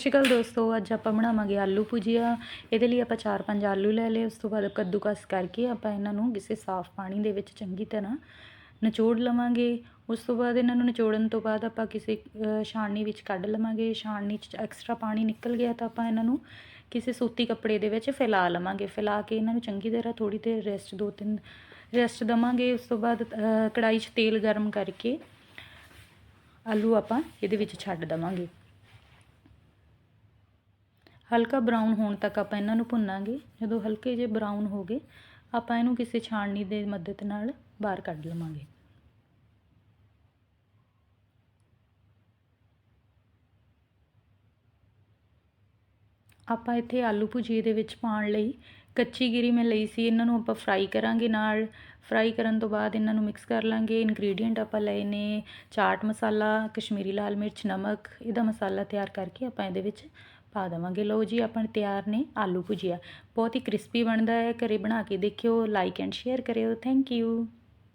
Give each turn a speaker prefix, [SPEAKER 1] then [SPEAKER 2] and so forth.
[SPEAKER 1] ਸਤਿ ਸ਼੍ਰੀ ਅਕਾਲ ਦੋਸਤੋ ਅੱਜ ਆਪਾਂ ਬਣਾਵਾਂਗੇ ਆਲੂ ਭੁਜੀਆ। ਇਹਦੇ ਲਈ ਆਪਾਂ 4-5 ਆਲੂ ਲੈ ਲਏ ਉਸ ਤੋਂ ਬਾਅਦ ਕੱਦੂਕਸ ਕਰਕੇ ਆਪਾਂ ਇਹਨਾਂ ਨੂੰ ਕਿਸੇ ਸਾਫ਼ ਪਾਣੀ ਦੇ ਵਿੱਚ ਚੰਗੀ ਤਰ੍ਹਾਂ ਨਿਚੋੜ ਲਵਾਂਗੇ। ਉਸ ਤੋਂ ਬਾਅਦ ਇਹਨਾਂ ਨੂੰ ਨਿਚੋੜਨ ਤੋਂ ਬਾਅਦ ਆਪਾਂ ਕਿਸੇ ਅ, ਛਾਣਨੀ ਵਿੱਚ ਕੱਢ ਲਵਾਂਗੇ। ਛਾਣਨੀ 'ਚ ਐਕਸਟਰਾ ਪਾਣੀ ਨਿਕਲ ਗਿਆ ਤਾਂ ਆਪਾਂ ਇਹਨਾਂ ਨੂੰ ਕਿਸੇ ਸੂਤੀ ਕੱਪੜੇ ਦੇ ਵਿੱਚ ਫੈਲਾ ਲਵਾਂਗੇ। ਫੈਲਾ ਕੇ ਇਹਨਾਂ ਨੂੰ ਚੰਗੀ ਤਰ੍ਹਾਂ ਥੋੜੀ ਦੇਰ ਰੈਸਟ ਦੋ ਤਿੰਨ ਰੈਸਟ ਦਵਾਂਗੇ। ਉਸ ਤੋਂ ਬਾਅਦ ਅ, ਕੜਾਈ 'ਚ ਤੇਲ ਗਰਮ ਕਰਕੇ ਆਲੂ ਆਪਾਂ ਇਹਦੇ ਵਿੱਚ ਛੱਡ ਦਵਾਂਗੇ। ਹਲਕਾ ਬਰਾਊਨ ਹੋਣ ਤੱਕ ਆਪਾਂ ਇਹਨਾਂ ਨੂੰ ਭੁੰਨਾਂਗੇ। ਜਦੋਂ ਹਲਕੇ ਜਿਹੇ ਬਰਾਊਨ ਹੋ ਗਏ, ਆਪਾਂ ਇਹਨੂੰ ਕਿਸੇ ਛਾਣਨੀ ਦੇ ਮਦਦ ਨਾਲ ਬਾਹਰ ਕੱਢ ਲਵਾਂਗੇ। ਆਪਾਂ ਇੱਥੇ ਆਲੂ ਭੁਜੀਏ ਦੇ ਵਿੱਚ ਪਾਉਣ ਲਈ ਕੱਚੀ ਗਿਰੀ ਮੈਂ ਲਈ ਸੀ, ਇਹਨਾਂ ਨੂੰ ਆਪਾਂ ਫਰਾਈ ਕਰਾਂਗੇ ਨਾਲ। ਫਰਾਈ ਕਰਨ ਤੋਂ ਬਾਅਦ ਇਹਨਾਂ ਨੂੰ ਮਿਕਸ ਕਰ ਲਾਂਗੇ। ਇਨਗਰੀਡੀਅੰਟ ਆਪਾਂ ਲਏ ਨੇ ਚਾਟ ਮਸਾਲਾ, ਕਸ਼ਮੀਰੀ ਲਾਲ ਮਿਰਚ, ਨਮਕ, ਇਹਦਾ ਮਸਾਲਾ ਤਿਆਰ ਕਰਕੇ ਆਪਾਂ ਇਹਦੇ ਵਿੱਚ ਪਾ ਦੇਵਾਂਗੇ। ਲਓ ਜੀ, ਆਪਾਂ ਤਿਆਰ ਨੇ ਆਲੂ ਭੁਜੀਆ। ਬਹੁਤ ਹੀ ਕ੍ਰਿਸਪੀ ਬਣਦਾ ਹੈ। ਘਰੇ ਬਣਾ ਕੇ ਦੇਖਿਓ ਲਾਈਕ ਐਂਡ ਸ਼ੇਅਰ ਕਰਿਓ। Thank you